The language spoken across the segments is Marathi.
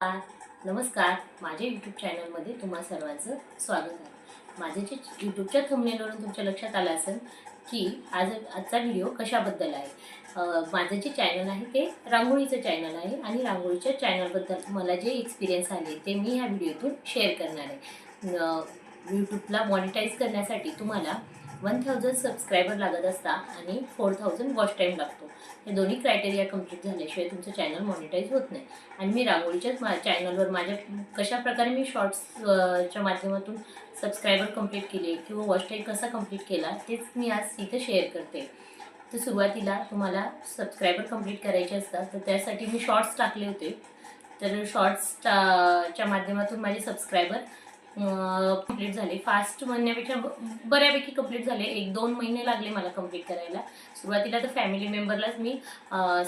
नमस्कार. माझ्या यूट्यूब चॅनलमध्ये तुम्हा सर्वांचं स्वागत आहे. माझे जे यूट्यूबच्या थंबनेलवरून तुमच्या लक्षात आलं असेल की आज आजचा व्हिडिओ कशाबद्दल आहे? माझं जे चॅनल आहे ते रांगोळीचं चॅनल आहे आणि रांगोळीच्या चॅनलबद्दल मला जे एक्सपिरियन्स आले ते मी ह्या व्हिडिओतून शेअर करणार आहे. यूट्यूबला मॉनिटाईज करण्यासाठी तुम्हाला वन थाउजंड सबस्क्रायबर लागत असता आणि फोर थाउजंड वॉच टाईम लागतो. हे दोन्ही क्रायटेरिया कंप्लीट झाल्याशिवाय तुमचं चॅनल मॉनिटाईज होत नाही. आणि मी रांगोळीच्याच मा चॅनलवर माझ्या कशा प्रकारे मी शॉर्ट्सच्या माध्यमातून सबस्क्रायबर कंप्लीट केले किंवा वॉच टाईम कसा कंप्लीट केला तेच मी आज इथं शेअर करते. तर सुरुवातीला तुम्हाला सबस्क्रायबर कंप्लीट करायचे असतात तर त्यासाठी मी शॉर्ट्स टाकले होते. तर शॉर्ट्स च्या माध्यमातून माझे सबस्क्रायबर कंप्लीट झाले. फास्ट म्हणण्यापेक्षा बऱ्यापैकी कंप्लीट झाले. एक दोन महिने लागले मला कंप्लीट करायला. सुरुवातीला तर फॅमिली मेंबरलाच मी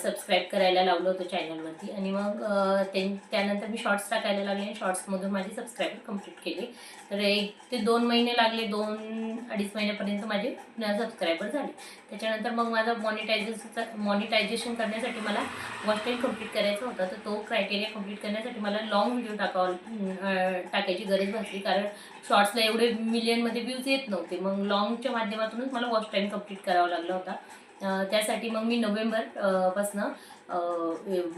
सबस्क्राईब करायला लावलं होतं चॅनलवरती आणि मग ते- त्यानंतर मी शॉर्ट्स टाकायला लागले आणि शॉर्ट्समधून माझे सबस्क्राईबर कंप्लीट केले. तर एक ते दोन महिने लागले. दोन अडीच महिन्यापर्यंत माझे सबस्क्रायबर झाले. त्याच्यानंतर मग माझं मॉनिटायझेशनचा मॉनिटायझेशन करण्यासाठी मला वॉच टाईम कंप्लीट करायचा होता. तर तो क्रायटेरिया कंप्लीट करण्यासाठी मला लॉंग व्हिडिओ टाकावा टाकायची गरज भासली. कारण शॉर्ट्सला एवढे मिलियनमध्ये व्ह्यूज येत नव्हते. मग लॉंगच्या माध्यमातूनच मला वॉच टाईम कंप्लीट करावा लागला होता. त्यासाठी मग मी नोव्हेंबर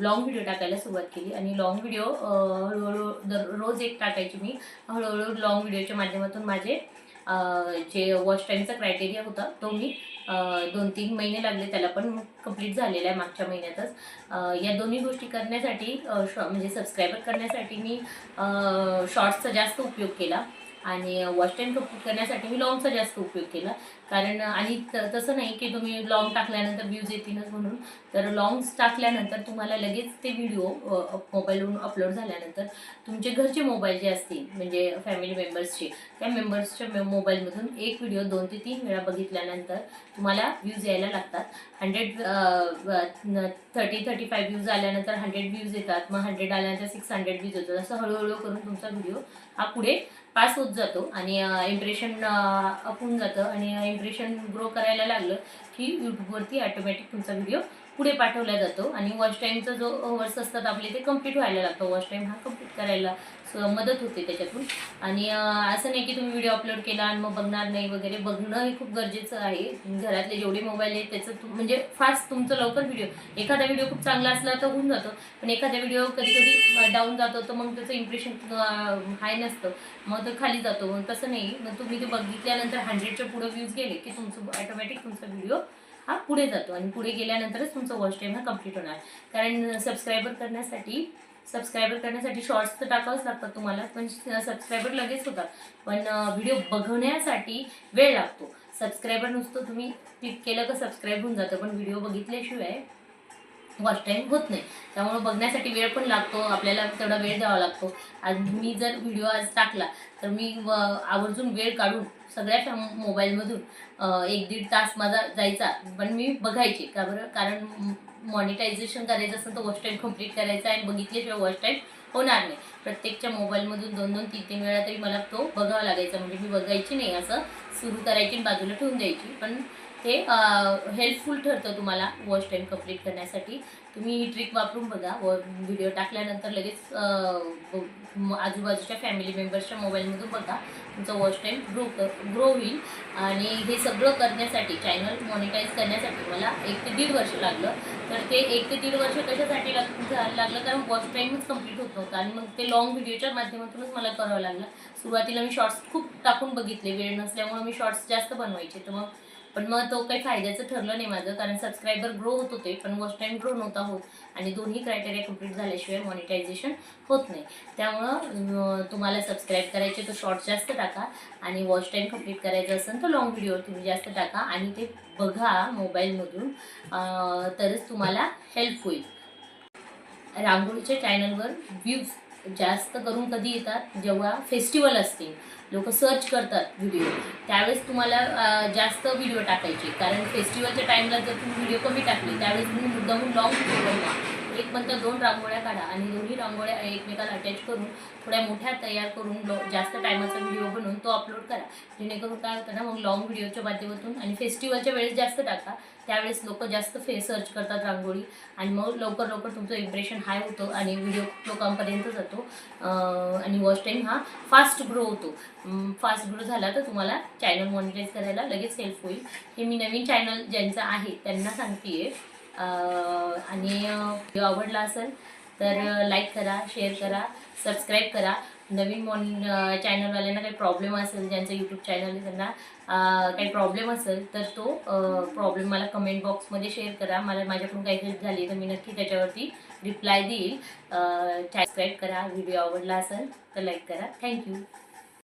लॉंग व्हिडिओ टाकायला सुरुवात केली. आणि लॉंग व्हिडिओ हळूहळू दर रोज एक टाकायची मी. हळूहळू लॉंग व्हिडिओच्या माध्यमातून माझे जे वॉच टाईमचा क्रायटेरिया होता तो मी दोन तीन महिने लागले त्याला पण कंप्लीट झालेला आहे मागच्या महिन्यातच. या दोन्ही गोष्टी करण्यासाठी शॉ म्हणजे सबस्क्रायबर करण्यासाठी मी शॉर्ट्सचा जास्त उपयोग केला. आणि वॉच टाईम कंप्लीट करण्यासाठी मी लॉंगचा जास्त उपयोग केला. कारण आणि तसं नाही की तुम्ही लॉंग टाकल्यानंतर व्ह्यूज येतीलच म्हणून. तर लॉंग्स टाकल्यानंतर तुम्हाला लगेच ते व्हिडिओ मोबाईलवरून अपलोड झाल्यानंतर तुमचे घरचे मोबाईल जे असतील म्हणजे फॅमिली मेंबर्सचे त्या मेंबर्सच्या मोबाईलमधून एक व्हिडिओ दोन ते तीन वेळा बघितल्यानंतर तुम्हाला व्ह्यूज यायला लागतात. Hundred thirty thirty five views आल्यानंतर हंड्रेड व्ह्यूज येतात. मग हंड्रेड आल्यानंतर सिक्स हंड्रेड व्ह्यूज येतात. असं हळूहळू करून तुमचा व्हिडिओ हा पुढे पास होत जातो आणि इम्प्रेशन अपून जातं आणि व्हायब्रेशन ग्रो करायला लागलं की यूट्यूबवरती ऑटोमॅटिक तुमचा व्हिडिओ पुढे पाठवला जातो आणि वॉच टाईमचा जो वर्स असतात आपले ते कंप्लीट व्हायला लागतो. वॉच टाईम हा कंप्लीट करायला मदत होते त्याच्यातून. आणि असं नाही की तुम्ही व्हिडिओ अपलोड केला आणि मग बघणार नाही वगैरे. बघणं हे खूप गरजेचं आहे. घरातले जेवढे मोबाईल आहेत त्याचं म्हणजे फास्ट तुमचं लवकर व्हिडिओ एखादा व्हिडिओ खूप चांगला असला तर होऊन जातो. पण एखादा व्हिडिओ कधी कधी डाऊन जातो तर मग त्याचं इम्प्रेशन हाय नसतं. मग तो खाली जातो. मग तसं नाही. मग तुम्ही ते बघितल्यानंतर हंड्रेडच्या पुढं व्ह्यूज गेले की तुमचं ऑटोमॅटिक तुमचा व्हिडिओ हा पुढे जातो आणि पुढे गेल्यानंतरच तुमचं वॉच टाईम हा कंप्लीट होणार. कारण सबस्क्रायबर करण्यासाठी सबस्क्रायबर करण्यासाठी शॉर्ट्स तर टाकावंच लागतात तुम्हाला पण सबस्क्रायबर लगेच होतात. पण व्हिडिओ बघण्यासाठी वेळ लागतो. सबस्क्रायबर नुसतं तुम्ही क्लिक केलं का सबस्क्राईब होऊन जातं. पण व्हिडिओ बघितल्याशिवाय वॉच टाईम होत नाही. त्यामुळं बघण्यासाठी वेळ पण लागतो आपल्याला तेवढा वेळ द्यावा लागतो. आज मी जर व्हिडिओ आज टाकला तर मी व- आवर्जून वेळ काढून सगळ्या मोबाईलमधून एक दीड तास माझा जायचा. पण मी बघायचे का बरं? कारण मॉनिटायझेशन करायचं असेल तर वॉच टाईम कंप्लीट करायचा आणि बघितल्याशिवाय वॉच टाईम होणार नाही. प्रत्येकच्या मोबाईलमधून दोन दोन तीन तीन वेळा तरी मला तो बघावा लागायचा. म्हणजे मी बघायची नाही असं सुरू करायची आणि बाजूला ठेवून द्यायची. पण ते हेल्पफुल ठरतं तुम्हाला वॉच टाईम कंप्लीट करण्यासाठी. तुम्ही ही ट्रिक वापरून बघा. व व्हिडिओ टाकल्यानंतर लगेच आजूबाजूच्या फॅमिली मेंबर्सच्या मोबाईलमधून बघा. तुमचा वॉच टाईम ग्रो ग्रो होईल. आणि हे सगळं करण्यासाठी चॅनल मॉनिटाईज करण्यासाठी मला एक ते दीड वर्ष लागलं. तर ते एक ते दीड वर्ष कशासाठी लाग लागलं? कारण वॉच टाईमच कंप्लीट होत नव्हतं. आणि मग ते लॉंग व्हिडिओच्या माध्यमातूनच मला करावं लागलं. सुरुवातीला मी शॉर्ट्स खूप टाकून बघितले. वेळ नसल्यामुळे मी शॉर्ट्स जास्त बनवायचे. तर मग पण मग तो काही फायद्याचं ठरलं नाही माझं कारण सबस्क्रायबर ग्रो होत होते पण वॉच टाईम ग्रो नव्हता होत. आणि दोन्ही क्रायटेरिया कंप्लीट झाल्याशिवाय मॉनिटायझेशन होत नाही. त्यामुळं तुम्हाला सबस्क्राईब करायचे तर शॉर्ट जास्त टाका आणि वॉच टाईम कंप्लीट करायचं असेल तर लॉंग व्हिडिओ तुम्ही जास्त टाका आणि ते बघा मोबाईलमधून. तरच तुम्हाला हेल्प होईल. रांगोळीच्या चॅनलवर व्ह्यूज जास्त करून कधी येतात? जेव्हा फेस्टिवल असतील लोक सर्च करतात व्हिडिओ त्यावेळेस तुम्हाला जास्त व्हिडिओ टाकायचे. कारण फेस्टिवलच्या टाईमला जर तुम्ही व्हिडिओ कमी टाकले त्यावेळेस तुम्ही मुद्दामून लॉंग व्हिडिओ बनवा. एक म्हणता दोन रांगोळ्या काढा आणि दोन्ही रांगोळ्या एकमेकाला अटॅच करून थोड्या मोठ्या तयार करून जास्त टायमाचा व्हिडिओ बनवून तो अपलोड करा. जेणेकरून काय होतं ना मग लॉंग व्हिडिओच्या माध्यमातून आणि फेस्टिवलच्या वेळेस जास्त टाका. त्यावेळेस लोक जास्त फे सर्च करतात रांगोळी आणि मग लवकर लवकर तुमचं इम्प्रेशन हाय होतं आणि व्हिडिओ लोकांपर्यंत जातो. आणि वॉच टाईम हा फास्ट ग्रो होतो. फास्ट ग्रो झाला तर तुम्हाला चॅनल मॉनिटाईज करायला लगेच हेल्प होईल. हे मी नवीन चॅनल ज्यांचं आहे त्यांना सांगते आहे आणि व्हिडिओ आवडला असेल तर लाईक करा शेअर करा सबस्क्राईब करा. नवीन मॉन चॅनलवाल्यांना काही प्रॉब्लेम असेल ज्यांचं यूट्यूब चॅनल आहे त्यांना काही प्रॉब्लेम असेल तर तो प्रॉब्लेम मला कमेंट बॉक्समध्ये शेअर करा. मला माझ्याकडून काही हेल्प झाली तर मी नक्की त्याच्यावरती रिप्लाय देईल. सबस्क्राईब करा व्हिडिओ आवडला असेल तर लाईक करा. थँक्यू